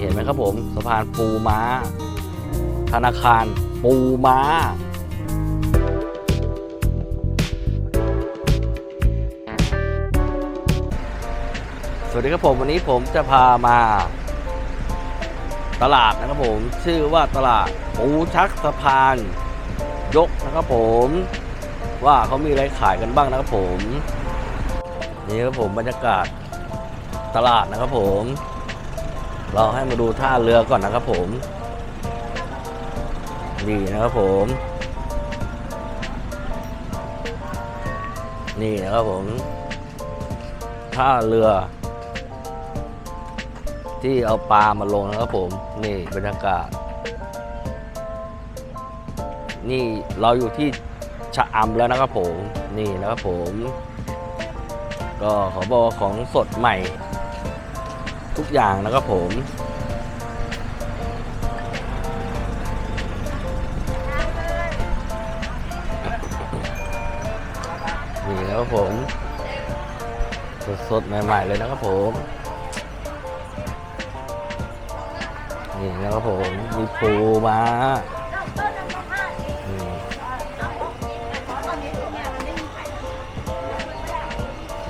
เห็นไหมครับผมสะพานปูม้า ธนาคารปูม้า สวัสดีครับผมวันนี้ผมจะพามา ตลาดนะครับผมชื่อว่าตลาดปูชักสะพานยกนะครับผมว่าเขามีอะไรขายกันบ้างนะครับผม นี่ครับผมบรรยากาศตลาดนะครับผม เราให้มาดูท่าเรือก่อนนะครับผมนี่นะครับผม นี่นะครับผม ท่าเรือ ที่เอาปลามาลงนะครับผม นี่บรรยากาศ นี่เราอยู่ที่ชะอำแล้วนะครับผม นี่นะครับผม ก็ขอบอกของสดใหม่ ทุกอย่างนะครับผมนี่นะครับผม สดๆ ใหม่ๆ เลยนะครับผม นี่นะครับผม มีปูมา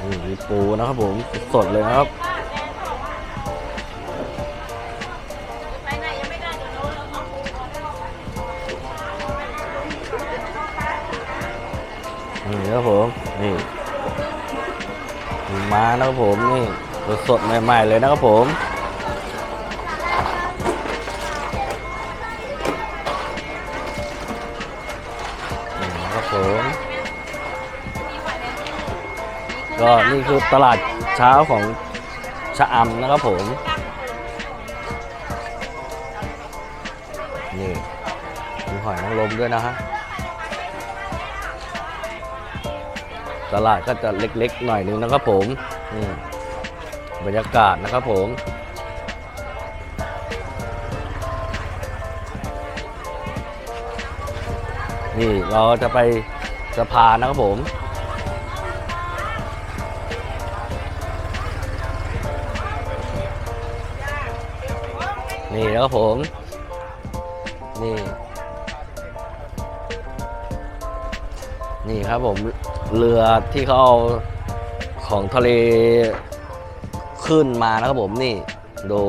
นี่มีปูนะครับผม สดๆ เลยนะครับ นี่ครับผมนี่มานะครับผมนี่สดใหม่ๆเลยนะครับผมนี่ครับผมก็นี่คือตลาดเช้าของชะอำนะครับผมนี่มีหอยนางรมด้วยนะฮะ ตลาดก็จะเล็กๆหน่อยนึงนะครับผมบรรยากาศนะครับผมนี่เราจะไปสะพานนะครับผมนี่นะครับผม นี่ นี่ครับผม เรือที่เขาเอาของทะเลขึ้นมานะครับผมนี่ดู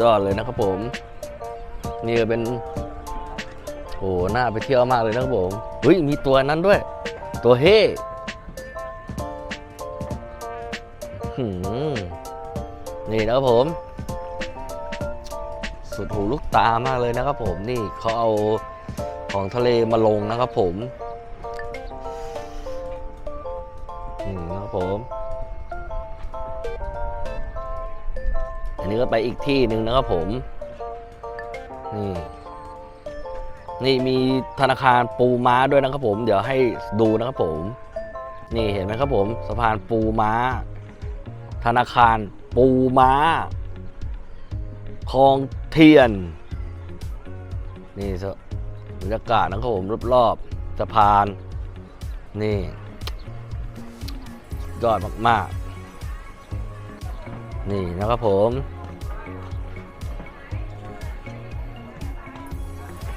ยอดเลยนะครับผม นี่ก็เป็นโอ้หน่าไปเที่ยวมากเลยนะครับผมเฮ้ยมีตัวนั้นด้วย ตัวเฮ่นี่นะครับผม สุดหูลูกตามากเลยนะครับผมนี่เขาเอา ของทะเลมาลงนะครับผมนี่นะครับผม อันนี้ก็ไปอีกที่หนึ่งนะครับผม นี่ นี่มีธนาคารปูม้าด้วยนะครับผม เดี๋ยวให้ดูนะครับผม นี่เห็นไหมครับผมสะพานปูม้า ธนาคารปูม้าคลองเทียน นี่ส บรรยากาศนะครับผมรอบๆสะพาน นี่ยอดมากๆ นี่นะครับผม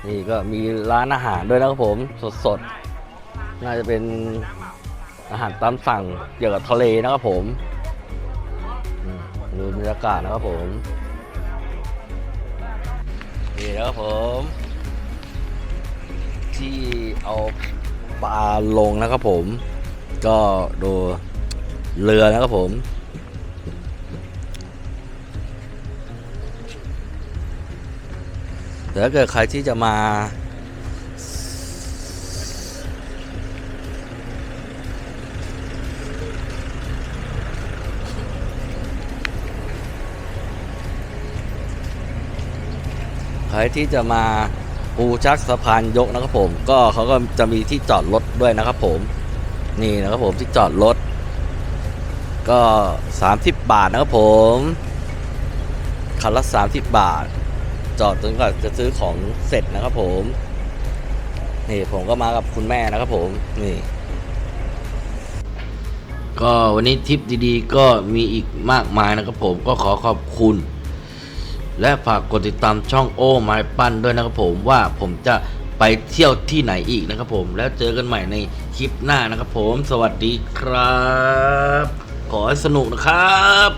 นี่ก็มีร้านอาหารด้วยนะครับผมสดๆ น่าจะเป็นอาหารตามสั่งเกี่ยวกับทะเลนะครับผมอืมดูบรรยากาศนะครับผม นี่นะครับผม ที่เอาปลาลงนะครับผม ก็ดูเรือนะครับผมแต่ถ้าเกิดใครที่จะมา ใครที่จะมา ปูชักสะพานยกนะครับผม ก็เขาก็จะมีที่จอดรถด้วยนะครับผม นี่นะครับผมที่จอดรถ ก็ 30 บาทนะครับผมคันละ30 บาท จอดจนกว่าจะซื้อของเสร็จนะครับผม นี่ผมก็มากับคุณแม่นะครับผม นี่ ก็วันนี้ทริปดีๆ ก็มีอีกมากมายนะครับผม ก็ขอขอบคุณ และฝากกดติดตามช่องโอ้ไม้ปั้นด้วยนะครับผมว่าผมจะไปเที่ยวที่ไหนอีกนะครับผมแล้วเจอกันใหม่ในคลิปหน้านะครับผม สวัสดีครับ ขอให้สนุกนะครับ